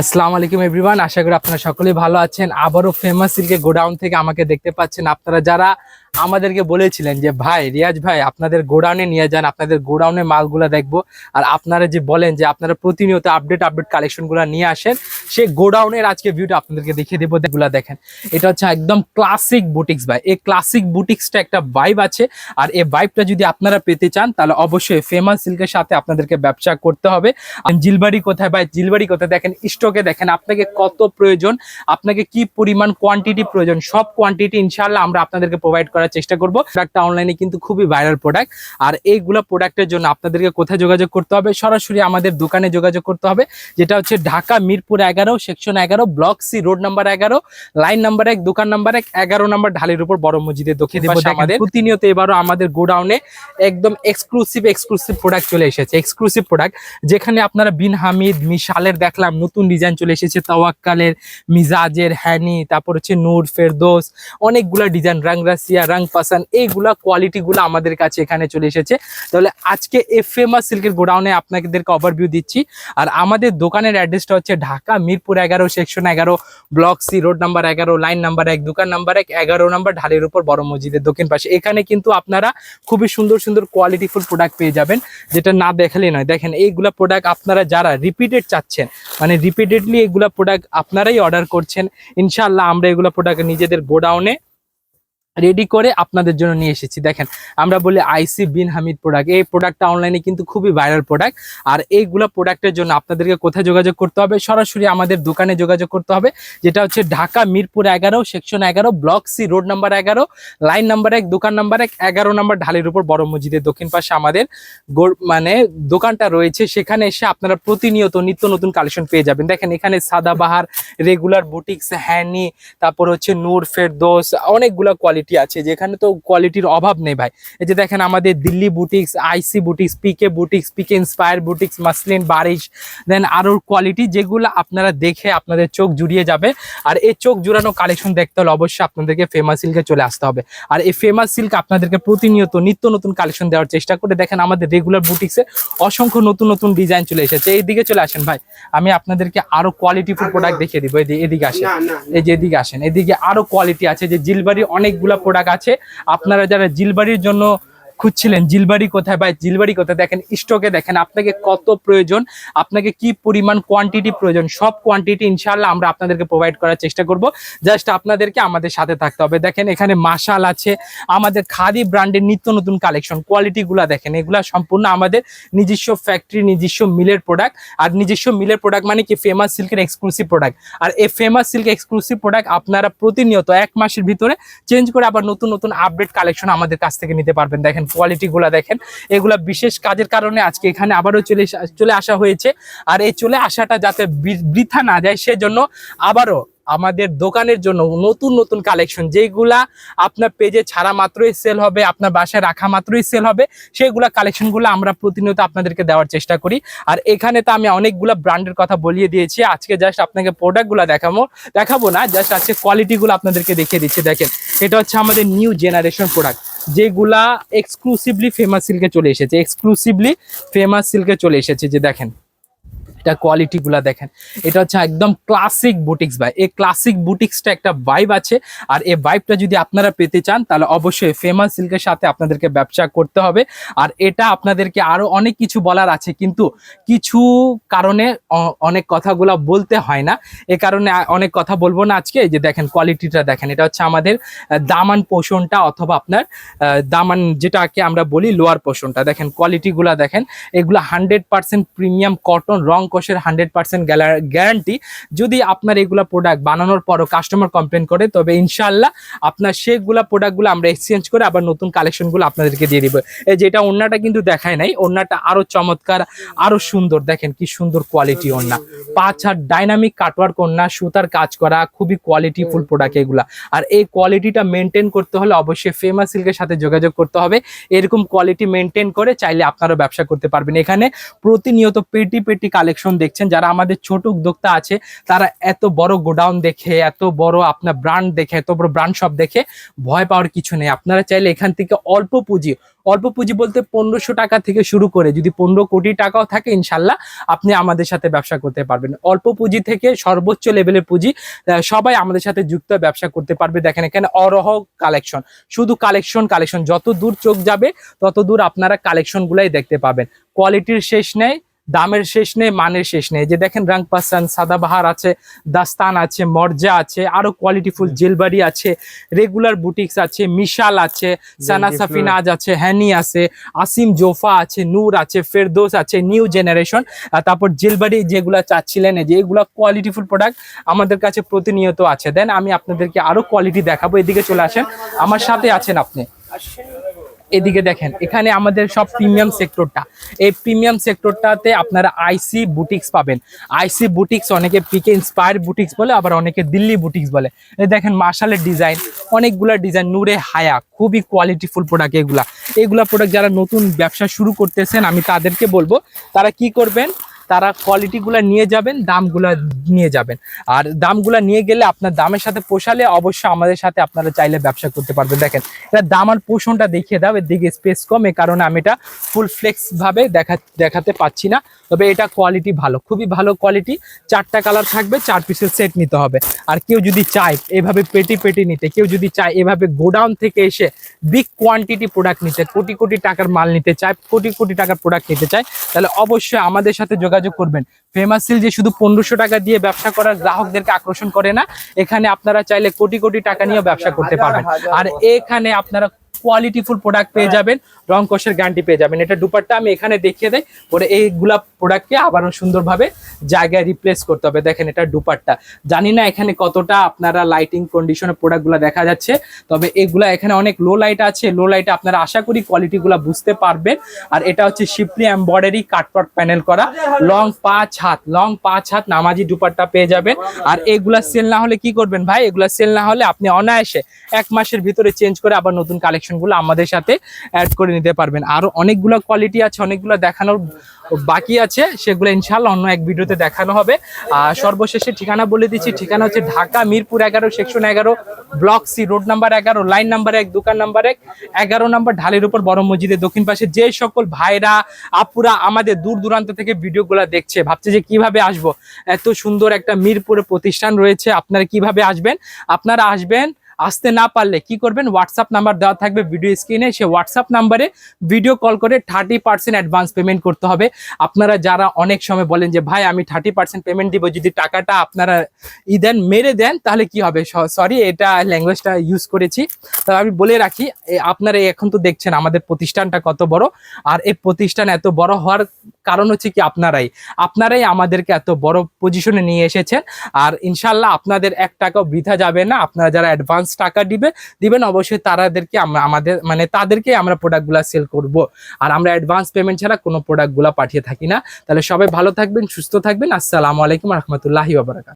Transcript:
আসসালামু আলাইকুম এভরিওয়ান, আশা করি আপনারা সকলেই ভালো আছেন। আবারও ফেমাস সিল্কের গোডাউন থেকে আমাকে দেখতে পাচ্ছেন আপনারা যারা আমাদেরকে বলেছিলেন যে, ভাই, রিয়াজ ভাই, আপনাদের গোডাউনে নিয়ে যান, আপনাদের গোডাউনে মালগুলো দেখব। আর আপনারা যে বলেন যে, আপনারা প্রতিনিয়ত আপডেট আপডেট কালেকশনগুলো নিয়ে আসেন, সেই গোডাউনের আজকে ভিউটা আপনাদেরকে দেখিয়ে দেবো এগুলা দেখেন। এটা হচ্ছে একদম ক্লাসিক বুটিক্স ভাই। এই ক্লাসিক বুটিক্সটা একটা ভাইব আছে। আর এই ভাইবটা যদি আপনারা পেতে চান, তাহলে অবশ্যই ফেমাস সিল্কের সাথে আপনাদেরকে ব্যবসা করতে হবে। জিলবাড়ি কোথায় ভাই? জিলবাড়ি কোথায়? দেখেন স্টকে দেখেন, আপনাকে কত প্রয়োজন, আপনাকে কি পরিমাণ কোয়ান্টিটি প্রয়োজন, সব কোয়ান্টিটি ইনশাল্লাহ আমরা আপনাদেরকে প্রোভাইড করার চেষ্টা করব। একটা অনলাইনে কিন্তু খুবই ভাইরাল প্রোডাক্ট আর এইগুলো প্রোডাক্টের জন্য আপনাদেরকে কোথায় যোগাযোগ করতে হবে? সরাসরি আমাদের দোকানে যোগাযোগ করতে হবে যেটা হচ্ছে ঢাকা মিরপুর এগারো সেকশন এগারো ব্লক সি রোড নাম্বার এগারো লাইন নাম্বার এক দোকান নাম্বার এক এগারো নাম্বার ঢালির উপর বড় মসজিদের দক্ষিণ আমাদের। প্রতিনিয়ত এবারও আমাদের গোডাউনে একদম এক্সক্লুসিভ এক্সক্লুসিভ প্রোডাক্ট চলে এসেছে। এক্সক্লুসিভ প্রোডাক্ট যেখানে আপনারা বিন হামিদ মিশালের দেখলাম নতুন ডিজাইন চলে এসেছে তাওয়াক্কালের মিজাজের হ্যানি তারপর হচ্ছে নূর ফেরদোস অনেকগুলা ডিজাইন রাংরাসিয়া রাং পাসান এইগুলা কোয়ালিটিগুলো আমাদের কাছে এখানে চলে এসেছে। তাহলে আজকে এ ফেমাস সিল্কের গোডাউনে আপনাদেরকে ওভারভিউ দিচ্ছি। আর আমাদের দোকানের অ্যাড্রেসটা হচ্ছে ঢাকা, মিরপুর এগারো সেকশন এগারো ব্লক সি রোড নাম্বার এগারো লাইন নাম্বার এক, দোকান নাম্বার এক, এগারো নাম্বার ঢালের উপর বড় মসজিদের দক্ষিণ পাশে। এখানে কিন্তু আপনারা খুবই সুন্দর সুন্দর কোয়ালিটিফুল প্রোডাক্ট পেয়ে যাবেন, যেটা না দেখালেই নয়। দেখেন, এইগুলা প্রোডাক্ট আপনারা যারা রিপিটেড চাচ্ছেন মানে রিপিটেডলি এগুলা প্রোডাক্ট আপনারাই অর্ডার করছেন, ইনশাআল্লাহ আমরা এগুলা প্রোডাক্ট নিজেদের গোডাউনে রেডি করে আপনাদের জন্য নিয়ে এসেছি। দেখেন, আমরা বলি আইসি বিন হামিদ প্রোডাক্ট এই প্রোডাক্টটা অনলাইনে কিন্তু খুবই ভাইরাল প্রোডাক্ট আর এইগুলো প্রোডাক্টের জন্য আপনাদেরকে কোথায় যোগাযোগ করতে হবে? সরাসরি আমাদের দোকানে যোগাযোগ করতে হবে, যেটা হচ্ছে ঢাকা মিরপুর এগারো সেকশন এগারো ব্লক সি রোড নাম্বার এগারো লাইন নাম্বার এক, দোকান নাম্বার এক, এগারো নাম্বার ঢালের উপর বড় মসজিদের দক্ষিণ পাশে আমাদের মানে দোকানটা রয়েছে। সেখানে এসে আপনারা প্রতিনিয়ত নিত্য নতুন কালেকশন পেয়ে যাবেন। দেখেন, এখানে সাদাবাহার রেগুলার বুটিক্স হ্যানি, তারপর হচ্ছে নূর ফেরদোস, অনেকগুলা কোয়ালিটি আছে যেখানে তো কোয়ালিটির অভাব নেই ভাই। এই যে দেখেন আমাদের Delhi boutiques IC boutiques PK boutiques PK inspire boutiques muslin Barish দেন আরও কোয়ালিটি যেগুলো আপনারা দেখে আপনাদের চোখ জুড়িয়ে যাবে। আর এই চোখ জুড়ানো কালেকশন দেখতে হলে অবশ্যই আপনাদেরকে ফেমাস সিল্কে চলে আসতে হবে। আর এই ফেমাস সিল্ক আপনাদেরকে প্রতিনিয়ত নিত্য নতুন কালেকশন দেওয়ার চেষ্টা করে দেখেন আমাদের রেগুলার বুটিক্সে অসংখ্য নতুন নতুন ডিজাইন চলে এসেছে। এইদিকে চলে আসেন ভাই আমি আপনাদেরকে আরও কোয়ালিটিফুল প্রোডাক্ট দেখিয়ে দিব। এদি- এদিকে আসেন। এই যে এদিকে আসেন এদিকে আরও কোয়ালিটি আছে। যে জিলবাড়ি অনেকগুলা প্রোডাক্ট আছে। আপনারা যারা জিলবাড়ির জন্য খুঁজছিলেন জিলবাড়ি কোথায় বা জিলবাড়ি কোথায় দেখেন, স্টকে দেখেন, আপনাকে কত প্রয়োজন, আপনাকে কি পরিমাণ কোয়ান্টিটি প্রয়োজন, সব কোয়ান্টিটি ইনশাল্লাহ আমরা আপনাদেরকে প্রোভাইড করার চেষ্টা করব। জাস্ট আপনাদেরকে আমাদের সাথে থাকতে হবে। দেখেন এখানে মাশাল আছে, আমাদের খাদি ব্র্যান্ডের নিত্য নতুন কালেকশন কোয়ালিটিগুলো দেখেন, এগুলা সম্পূর্ণ আমাদের নিজস্ব ফ্যাক্টরি নিজস্ব মিলের প্রোডাক্ট আর নিজস্ব মিলের প্রোডাক্ট মানে কি ফেমাস সিল্কের এক্সক্লুসিভ প্রোডাক্ট আর এই ফেমাস সিল্ক এক্সক্লুসিভ প্রোডাক্ট আপনারা প্রতিনিয়ত এক মাসের ভিতরে চেঞ্জ করে আবার নতুন নতুন আপডেট কালেকশন আমাদের কাছ থেকে নিতে পারবেন। দেখেন কোয়ালিটিগুলো দেখেন। এগুলা বিশেষ কাজের কারণে আজকে এখানে আবারও চলে চলে আসা হয়েছে। আর এই চলে আসাটা যাতে বৃথা না যায়, সেজন্য আবারও আমাদের দোকানের জন্য নতুন নতুন কালেকশন যেগুলা আপনার পেজে ছাড়া মাত্রই সেল হবে, আপনার বাসায় রাখা মাত্রই সেল হবে, সেগুলা কালেকশনগুলো আমরা প্রতিনিয়ত আপনাদেরকে দেওয়ার চেষ্টা করি। আর এখানে তো আমি অনেকগুলা ব্র্যান্ডের কথা বলিয়ে দিয়েছি। আজকে জাস্ট আপনাকে প্রোডাক্টগুলো দেখাবো দেখাবো না জাস্ট আজকে কোয়ালিটিগুলো আপনাদেরকে দেখিয়ে দিচ্ছি। দেখেন, এটা হচ্ছে আমাদের নিউ জেনারেশন প্রোডাক্ট যেগুলা এক্সক্লুসিভলি ফেমাস সিল্কে চলে এসেছে এক্সক্লুসিভলি ফেমাস সিল্কে চলে এসেছে যে দেখেন। এটা কোয়ালিটি গুলা দেখেন। এটা হচ্ছে একদম ক্লাসিক বুটিক্স ভাই। এই ক্লাসিক বুটিক্সটা একটা ভাইব আছে। আর এই ভাইবটা যদি আপনারা পেতে চান, তাহলে অবশ্যই ফেমাস সিল্কের সাথে আপনাদেরকে ব্যবসা করতে হবে। আর এটা আপনাদেরকে আরও অনেক কিছু বলার আছে, কিন্তু কিছু কারণে অনেক কথাগুলা বলতে হয় না। এ কারণে অনেক কথা বলব না আজকে। যে দেখেন কোয়ালিটিটা দেখেন। এটা হচ্ছে আমাদের দামান পোষণটা অথবা আপনার দামান যেটাকে আমরা বলি লোয়ার পোষণটা। দেখেন কোয়ালিটিগুলা দেখেন। এগুলো হান্ড্রেড পার্সেন্ট প্রিমিয়াম কটন রং কোষের হান্ড্রেড পার্সেন্ট গ্যারান্টি। যদি আপনার এগুলা প্রোডাক্ট বানানোর পরও কাস্টমার কমপ্লেন করে, তবে ইনশাল্লাহ আপনার সেগুলা প্রোডাক্টগুলো আমরা এক্সচেঞ্জ করে আবার নতুন কালেকশনগুলো আপনাদেরকে দিয়ে দিব। এই যেটা ওড়নাটা কিন্তু দেখায় নাই, ওড়নাটা আরও চমৎকার, আরও সুন্দর। দেখেন কি সুন্দর কোয়ালিটি ওড়না। পাঁচ হাত ডাইনামিক কাটওয়ার্ক ওড়না, সুতার কাজ করা, খুবই কোয়ালিটি ফুল প্রোডাক্ট এগুলা। আর এই কোয়ালিটিটা মেনটেন করতে হলে অবশ্যই ফেমাস সিল্কের সাথে যোগাযোগ করতে হবে। এরকম কোয়ালিটি মেনটেন করে চাইলে আপনারা ব্যবসা করতে পারবেন। এখানে প্রতিনিয়ত পেটি পেটি কালেকশন কালেকশন দেখছেন, যারা আমাদের ছোট উদ্যোক্তা আছে, তারা এত বড় গোডাউন দেখে, এত বড় আপনার ব্র্যান্ড দেখে, এত বড় ব্র্যান্ড শপ দেখে ভয় পাওয়ার কিছু নেই। আপনারা চাইলে এখান থেকে অল্প পুঁজি অল্প পুঁজি বলতে পনেরোশো টাকা থেকে শুরু করে, যদি পনেরো কোটি টাকাও থাকে ইনশাল্লাহ, আপনি আমাদের সাথে ব্যবসা করতে পারবেন। অল্প পুঁজি থেকে সর্বোচ্চ লেভেলের পুঁজি সবাই আমাদের সাথে যুক্ত ব্যবসা করতে পারবে। দেখেন এখানে অরহ কালেকশন শুধু কালেকশন কালেকশন যত দূর চোখ যাবে, তত দূর আপনারা কালেকশন গুলাই দেখতে পাবেন। কোয়ালিটির শেষ নেই দামের শেষ নেই মানের শেষ নেই। যে দেখেন রং পাসান সাদাবাহার আছে দাস্তান আছে মর্জা আছে আরও কোয়ালিটিফুল জেলবাড়ি আছে রেগুলার বুটিক্স আছে মিশাল আছে সানা সাফিনাজ আছে হ্যানি আছে আসিম জোফা আছে নূর আছে ফেরদোস আছে নিউ জেনারেশন তারপর জেলবাড়ি যেগুলা চাচ্ছিলেন যে এগুলা কোয়ালিটিফুল প্রোডাক্ট আমাদের কাছে প্রতিনিয়ত আছে। দেন আমি আপনাদেরকে আরও কোয়ালিটি দেখাবো এদিকে চলে আসেন। আমার সাথে আছেন আপনি। এদিকে দেখেন, এখানে আমাদের সব প্রিমিয়াম সেক্টরটা। এই প্রিমিয়াম সেক্টরটাতে আপনারা আইসি বুটিক্স পাবেন। আইসি বুটিক্স অনেকে পিকে ইন্সপায়ার বুটিক্স বলে, আবার অনেকে দিল্লি বুটিক্স বলে। দেখেন, মার্শালের ডিজাইন অনেকগুলা ডিজাইন নূরে হায়া, খুবই কোয়ালিটিফুল প্রোডাক্ট এগুলা। এগুলা প্রোডাক্ট যারা নতুন ব্যবসা শুরু করতেছেন, আমি তাদেরকে বলব, তারা কি করবেন? তারা কোয়ালিটিগুলো নিয়ে যাবেন, দামগুলো নিয়ে যাবেন। আর দামগুলো নিয়ে গেলে আপনার দামের সাথে পোষালে অবশ্যই আমাদের সাথে আপনারা চাইলে ব্যবসা করতে পারবেন। দেখেন, এটা দাম আর পোষণটা দেখিয়ে দাও, এর দিকে স্পেস কম, এ কারণে আমি এটা ফুল ফ্লেক্স ভাবে দেখা দেখাতে পাচ্ছি না। তবে এটা কোয়ালিটি ভালো, খুবই ভালো কোয়ালিটি চারটা কালার থাকবে, চার পিসের সেট নিতে হবে। আর কেউ যদি চায় এভাবে পেটি পেটি নিতে, কেউ যদি চায় এভাবে গোডাউন থেকে এসে বিগ কোয়ান্টিটি প্রোডাক্ট নিতে, কোটি কোটি টাকার মাল নিতে চায়, কোটি কোটি টাকার প্রোডাক্ট নিতে চায়, তাহলে অবশ্যই আমাদের সাথে যোগাযোগ করবেন। ফেমাস সিল যে শুধু পনেরোশো টাকা দিয়ে ব্যবসা করার গ্রাহকদেরকে আকর্ষণ করে না এখানে আপনারা চাইলে কোটি কোটি টাকা নিয়ে ব্যবসা করতে পারবেন। আর এখানে আপনারা কোয়ালিটিফুল প্রোডাক্ট পেয়ে যাবেন রং কোষের গ্যারান্টি পেয়ে যাবেন। এটা দুপারটা আমি এখানে দেখিয়ে দেই পরে এইগুলা প্রোডাক্টকে আবারও সুন্দরভাবে জায়গায় রিপ্লেস করতে হবে। দেখেন এটা দুপারটা জানি না এখানে কতটা আপনারা লাইটিং কন্ডিশনের প্রোডাক্টগুলো দেখা যাচ্ছে তবে এগুলা এখানে অনেক লো লাইট আছে। লো লাইটে আপনারা আশা করি কোয়ালিটিগুলো বুঝতে পারবেন। আর এটা হচ্ছে শিপলি এমব্রয়ডারি কাটপাট প্যানেল করা। লং পাঁচ হাত লং পাঁচ হাত নামাজি দুপাট্টা পেয়ে যাবেন। আর এগুলা সেল না হলে কি করবেন ভাই? এগুলা সেল না হলে আপনি অনায়াসে এক মাসের ভিতরে চেঞ্জ করে আবার নতুন কালেকশন গুলো আমাদের সাথে অ্যাড করে নিতে পারবেন। আরও অনেকগুলো কোয়ালিটি আছে, অনেকগুলো দেখানোর বাকি আছে, সেগুলো ইনশাল্লাহ অন্য এক ভিডিওতে দেখানো হবে। আর সর্বশেষে ঠিকানা বলে দিচ্ছি, ঠিকানা হচ্ছে ঢাকা মিরপুর এগারো সেকশন এগারো ব্লক সি রোড নাম্বার এগারো লাইন নাম্বার এক, দোকান নাম্বার এক, এগারো নাম্বার ঢালের উপর বড় মসজিদের দক্ষিণ পাশে যে সকল ভাইরা, আপুরা আমাদের দূর দূরান্ত থেকে ভিডিওগুলো দেখছে, ভাবছে যে কীভাবে আসব। এত সুন্দর একটা মিরপুরে প্রতিষ্ঠান রয়েছে, আপনারা কীভাবে আসবেন? আপনারা আসবেন আসতে না পারলে কি করবেন? হোয়াটসঅ্যাপ নাম্বার দেওয়া থাকবে ভিডিও স্ক্রিনে সে হোয়াটসঅ্যাপ নাম্বারে ভিডিও কল করে থার্টি পার্সেন্ট অ্যাডভান্স পেমেন্ট করতে হবে। আপনারা যারা অনেক সময় বলেন যে, ভাই, আমি থার্টি পার্সেন্ট পেমেন্ট দিব, যদি টাকাটা আপনারা ই দেন, মেরে দেন, তাহলে কি হবে? সরি এটা ল্যাঙ্গুয়েজটা ইউজ করেছি। তবে আমি বলে রাখি আপনারা এখন তো দেখছেন আমাদের প্রতিষ্ঠানটা কত বড়। আর এই প্রতিষ্ঠান এত বড় হওয়ার কারণ হচ্ছে কি আপনারাই। আপনারাই আমাদেরকে এত বড় পজিশনে নিয়ে এসেছেন। আর ইনশাল্লাহ আপনাদের এক টাকাও বৃথা যাবে না। আপনারা যারা অ্যাডভান্স টাকা দিবে, দিবেন, অবশ্যই তাদেরকে আমরা, আমাদের মানে তাদেরকে আমরা প্রোডাক্টগুলো সেল করব। আর আমরা অ্যাডভান্স পেমেন্ট ছাড়া কোনো প্রোডাক্টগুলো পাঠিয়ে থাকি না। তাহলে সবাই ভালো থাকবেন, সুস্থ থাকবেন। আসসালামু আলাইকুম রহমতুল্লাহি বাবারাকাত